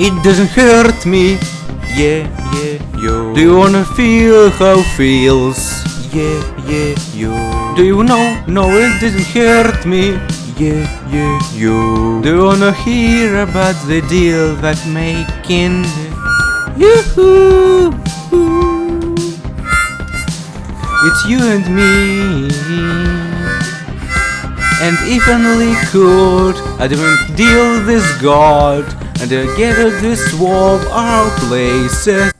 It doesn't hurt me. Yeah, yeah, yo. Do you wanna feel how feels? Yeah, yeah, yo. Do you know? No, it doesn't hurt me. Yeah, yeah, yo. Do you wanna hear about the deal that making? Yoo-hoo! It's you and me. And if only could, I'd even deal with God and together this swap our places.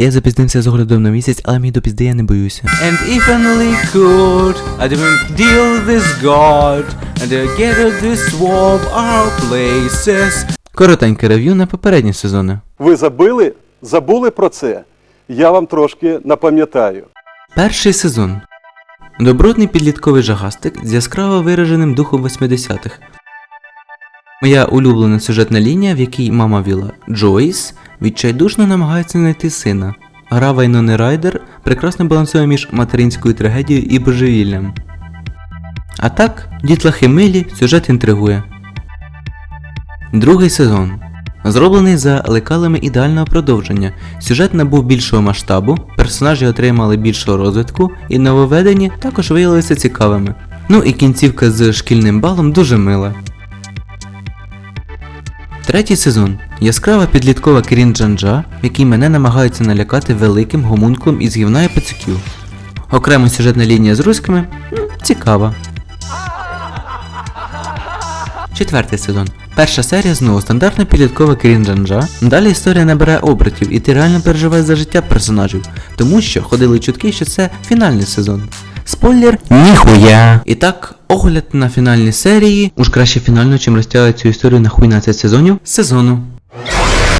Я запізнився з оглядом на місяць, але мій до пізди я не боюся. And if only could, I'd even deal with God and together this swap our places. Коротеньке рев'ю на попередні сезони. Ви забили? Забули про це? Я вам трошки напам'ятаю. Перший сезон. Добротний підлітковий жагастик з яскраво вираженим духом 80-х. Моя улюблена сюжетна лінія, в якій мама Віла Джойс відчайдушно намагається знайти сина. Гра Вайнони Райдер прекрасно балансує між материнською трагедією і божевіллям. А так, дітлахи милі, сюжет інтригує. Другий сезон. Зроблений за лекалами ідеального продовження. Сюжет набув більшого масштабу, персонажі отримали більшого розвитку, і нововведені також виявилися цікавими. Ну і кінцівка з шкільним балом дуже мила. Третій сезон. Яскрава підліткова Керін Джанджа, в якій мене намагаються налякати великим гомункулом із гівна і пацюків. Окрема сюжетна лінія з руськими цікава. Четвертий сезон. Перша серія знову стандартна підліткова Керін Джанджа. Далі історія набирає обертів, і ти реально переживаєш за життя персонажів, тому що ходили чутки, що це фінальний сезон. Спойлер ніхуя. І так, огляд на фінальні серії. Уж краще фінально, чим розтягувати цю історію на хуй 12 сезонів сезону.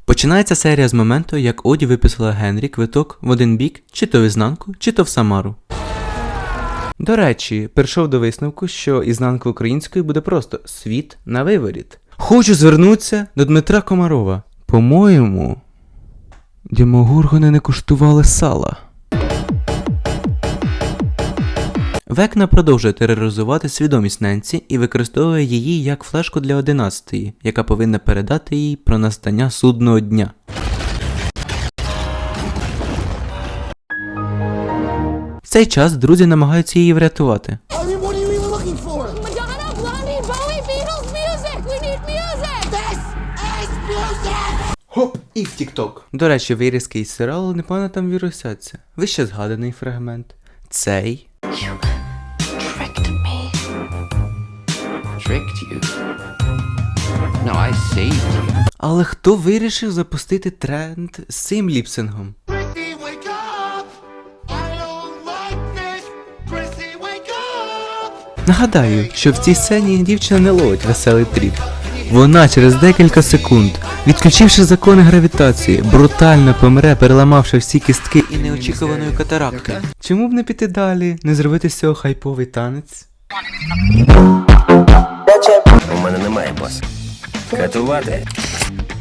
Починається серія з моменту, як Оді виписала Генрі квиток в один бік, чи то в ізнанку, чи то в Самару. До речі, прийшов до висновку, що ізнанка української буде просто світ на виворіт. Хочу звернутися до Дмитра Комарова. По-моєму, дімогургони не куштували сала. Векна продовжує тероризувати свідомість Ненсі і використовує її як флешку для 11-ї, яка повинна передати їй про настання судного дня. В цей час друзі намагаються її врятувати. І в Тік-Ток. До речі, вирізки із серіалу непогано там вірусяться. Вище згаданий фрагмент. Цей. tricked me. Tricked you? No, I saved you. Але хто вирішив запустити тренд з цим ліпсингом? Нагадаю, що в цій сцені дівчина не ловить веселий тріп. Вона через декілька секунд, відключивши закони гравітації, брутально помре, переламавши всі кістки і неочікуваною катаракткою. Чому б не піти далі, не зробити з цього хайповий танець? У мене немає бос. Катувати?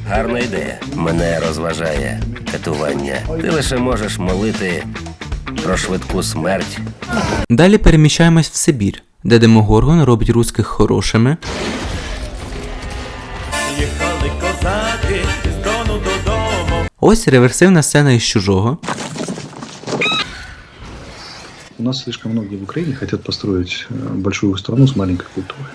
Гарна ідея. Мене розважає катування. Ти лише можеш молити про швидку смерть. Далі переміщаємось в Сибір, де Демогоргон робить русських хорошими. Ось реверсивна сцена із чужого. У нас слишком многие в Украине хотят построить э, большую страну с маленькой культурой.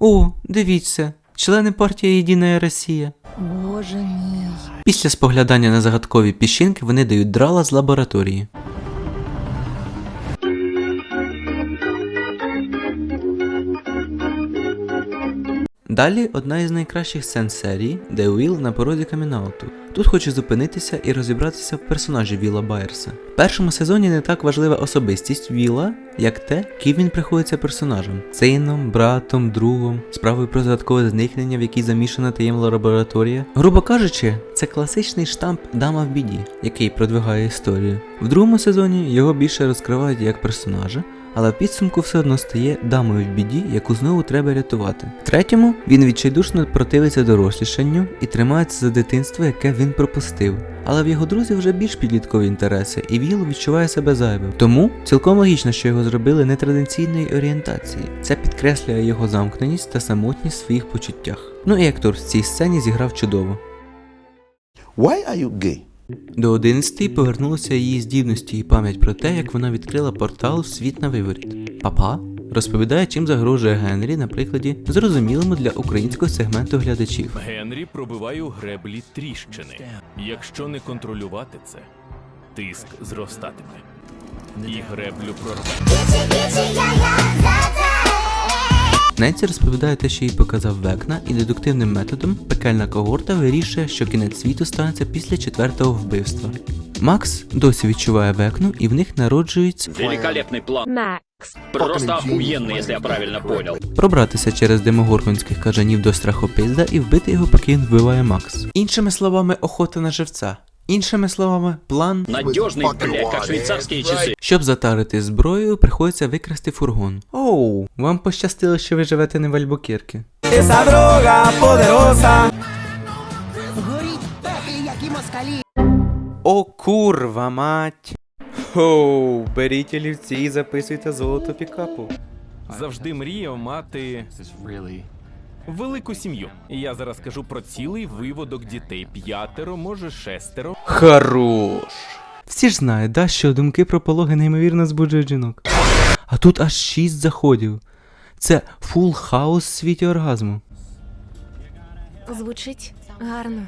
О, дивіться, члени партії Єдина Росія. Боже мій. Після споглядання на загадкові піщинки вони дають драла з лабораторії. Далі одна із найкращих сцен серії, де Уіл на порозі камінауту. Тут хочу зупинитися і розібратися в персонажі Віла Байерса. В першому сезоні не так важлива особистість Віла, як те, ким він приходиться персонажем: сином, братом, другом, справою про загадкове зникнення, в якій замішана таємна лабораторія. Грубо кажучи, це класичний штамп Дама в біді, який продвигає історію. В другому сезоні його більше розкривають як персонажа, але в підсумку все одно стає дамою в біді, яку знову треба рятувати. В третьому він відчайдушно противиться дорослішанню і тримається за дитинство, яке він пропустив. Але в його друзів вже більш підліткові інтереси, і Віл відчуває себе зайвим. Тому цілком логічно, що його зробили нетрадиційної орієнтації. Це підкреслює його замкненість та самотність в своїх почуттях. Ну і актор в цій сцені зіграв чудово. Why are you gay? До 11 повернулися її здібності і пам'ять про те, як вона відкрила портал в світ на виворіт. Папа розповідає, чим загрожує Генрі на прикладі, зрозумілому для українського сегменту глядачів. Генрі пробиває у греблі тріщини. Якщо не контролювати це, тиск зростатиме. І греблю прорве. Ненсі розповідає те, що їй показав Векна, і дедуктивним методом пекельна когорта вирішує, що кінець світу станеться після четвертого вбивства. Макс досі відчуває Векну, і в них народжується Великолепный план. Просто охуенный, если я правильно понял. пробратися через демогоргонських кажанів до страхопизда і вбити його, поки він вбиває Макс. Іншими словами, охота на живця. Іншими словами, план. Надежный, блядь, как швейцарские часы. Щоб затарити зброєю, приходиться викрасти фургон. Оу, вам пощастило, що ви живете не в Альбукерке. О, курва мать! Хоу, беріть олівці і записуйте золото пікапу. Завжди мріяв мати велику сім'ю. Я зараз кажу про цілий виводок дітей. П'ятеро, може шестеро. Хорош. Всі ж знають, да, що думки про пологи неймовірно збуджують жінок. А тут аж шість заходів. Це фул хаос в світі оргазму. Звучить гарно.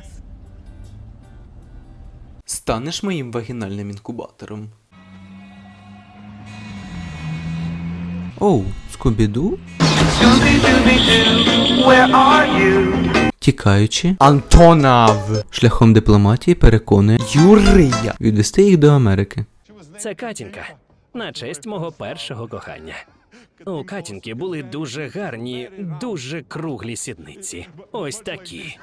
Станеш моїм вагінальним інкубатором. Оу, Скубіду? Тікаючи, Антонав шляхом дипломатії переконує Юрія відвести їх до Америки. Це Катінка. На честь мого першого кохання. У Катінки були дуже гарні, дуже круглі сідниці. Ось такі.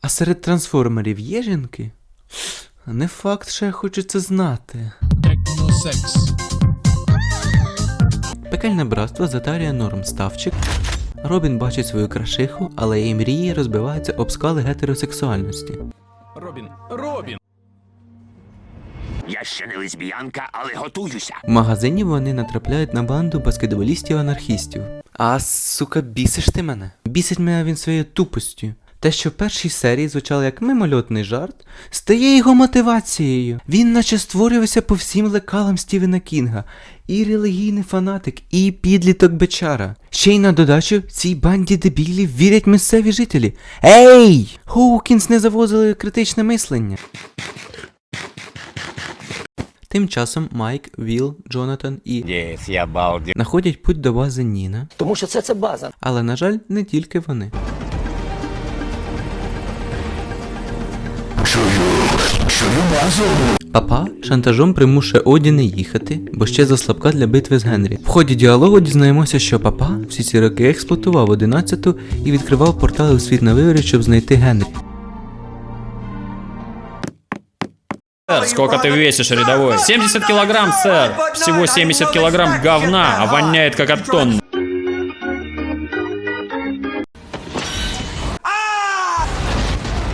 А серед трансформерів є жінки? Не факт, що я хочу це знати. Пекельне братство затарює норм ставчик. Робін бачить свою крашиху, але її мрії розбиваються об скали гетеросексуальності. Робін, Робін! Я ще не лесбіянка, але готуюся. В магазині вони натрапляють на банду баскетболістів-анархістів. А сука, бісиш ти мене? Бісить мене він своєю тупостю. Те, що в першій серії звучало як мимольотний жарт, стає його мотивацією. Він наче створювався по всім лекалам Стівена Кінга. І релігійний фанатик, і підліток Бечара. Ще й на додачу цій банді дебілів вірять місцеві жителі. Ей! Хоукінс не завозили критичне мислення. Тим часом Майк, Віл, Джонатан і знаходять путь до бази Ніна. Тому що це це база. Але, на жаль, не тільки вони. Папа шантажом примушує Оді не їхати, бо ще заслабка для битви з Генрі. В ході діалогу дізнаємося, що папа всі ці роки експлуатував 11-ту і відкривав портали у світ на виворі, щоб знайти Генрі. Сэр, сколько ты весишь, рядовой? 70 килограмм, сэр. Всего 70 килограмм говна, а воняет как от тонны.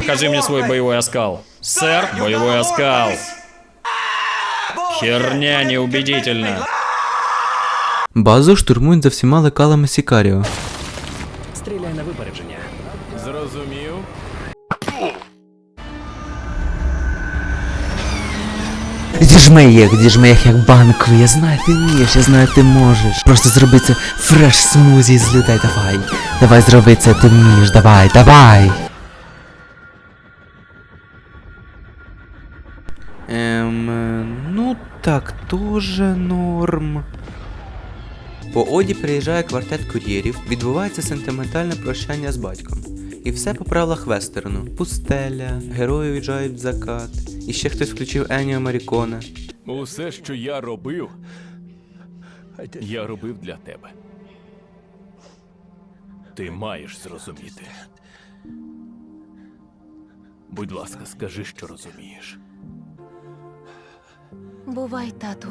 Покажи мне свой боевой оскал. Сэр, боевой оскал. Херня неубедительна. Базу штурмують за всіма лекалами Сікаріо. Стріляй на випередження. Зрозумів? Діжми їх, діжми їх як банку. Я знаю, ти вмієш, я знаю, ти можеш. Просто зроби це фреш смузі з людей. Давай. Давай зроби це, ти вмієш, давай, давай. Ем, е, ну так, тоже норм. По Оді приїжджає квартет кур'єрів, відбувається сентиментальне прощання з батьком. І все по правилах вестерну. Пустеля, герої віджають в закат. І ще хтось включив Еніо Маріконе. Усе, що я робив, я робив для тебе. Ти маєш зрозуміти. Будь ласка, скажи, що розумієш. Бувай, тату.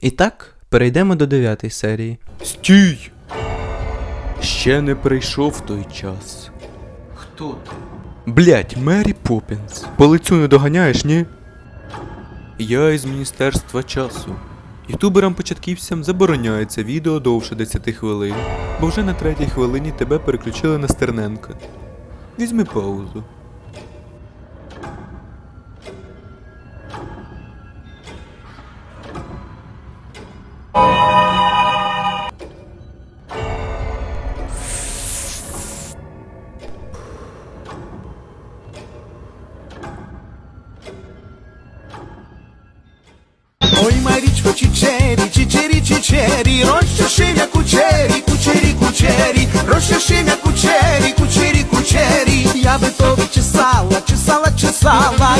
І так, перейдемо до дев'ятої серії. Стій! Ще не прийшов той час. Хто ти? Блять, Мері Поппінс. По лицю не доганяєш, ні? Я із Міністерства часу. Ютуберам-початківцям забороняється відео довше 10 хвилин, бо вже на третій хвилині тебе переключили на Стерненка. Візьми паузу. чечері, чечері, чечері, розчешив як кучері, кучері, кучері, розчешив як кучері, кучері, кучері, я би то чесала, чесала, чесала.